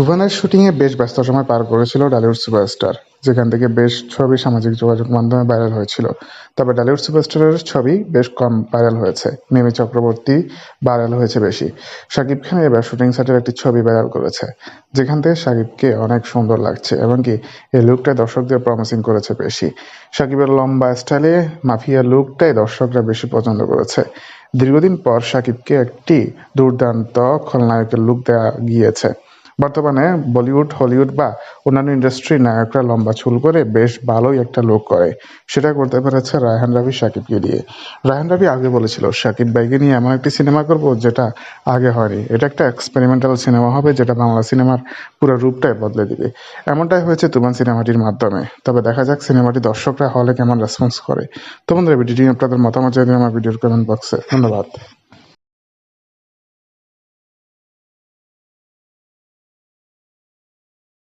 তুফানের শুটিংয়ে বেশ ব্যস্ত সময় পার করেছিল ডালিউড সুপারস্টার, যেখান থেকে বেশ ছবি সামাজিক যোগাযোগ মাধ্যমে ভাইরাল হয়েছিল। তবে ডালিউড সুপারস্টারের ছবি বেশ কম ভাইরাল হয়েছে। মিমি চক্রবর্তী ভাইরাল হয়েছে বেশি। শাকিব খান এবার শুটিং সেটের একটি ছবি ভাইরাল করেছে, যেখান থেকে শাকিবকে অনেক সুন্দর লাগছে এমনকি এই লুকটা দর্শকদের প্রমিসিং করেছে বেশি। শাকিবের লম্বা স্টাইলে মাফিয়া লুকটাই দর্শকরা বেশি পছন্দ করেছে। দীর্ঘদিন পর শাকিবকে একটি দুর্দান্ত খলনায়কের লুক দেওয়া গিয়েছে। বর্তমানে বলিউড, হলিউড বা অন্যান্য ইন্ডাস্ট্রির নায়করা লম্বা চুল করে বেশ ভালোই একটা লোক করে। সেটা করতে পেরেছে রায়হান রাবি সাকিবকে দিয়ে রায়হান রাবি আগে বলেছিল, সাকিব ভাইকে নিয়ে এমন একটি সিনেমা করব যেটা আগে হয়নি। এটা একটা এক্সপেরিমেন্টাল সিনেমা হবে যেটা বাংলা সিনেমার পুরো রূপটাই বদলে দিবে। এমনটাই হয়েছে তুমান সিনেমাটির মাধ্যমে। তবে দেখা যাক সিনেমাটি দর্শকরা হলে কেমন রেসপন্স করে। তোমাদের ভিডিওটি আপনাদের মতামত জানিয়ে আমার ভিডিওর কমেন্ট বক্সে ধন্যবাদ।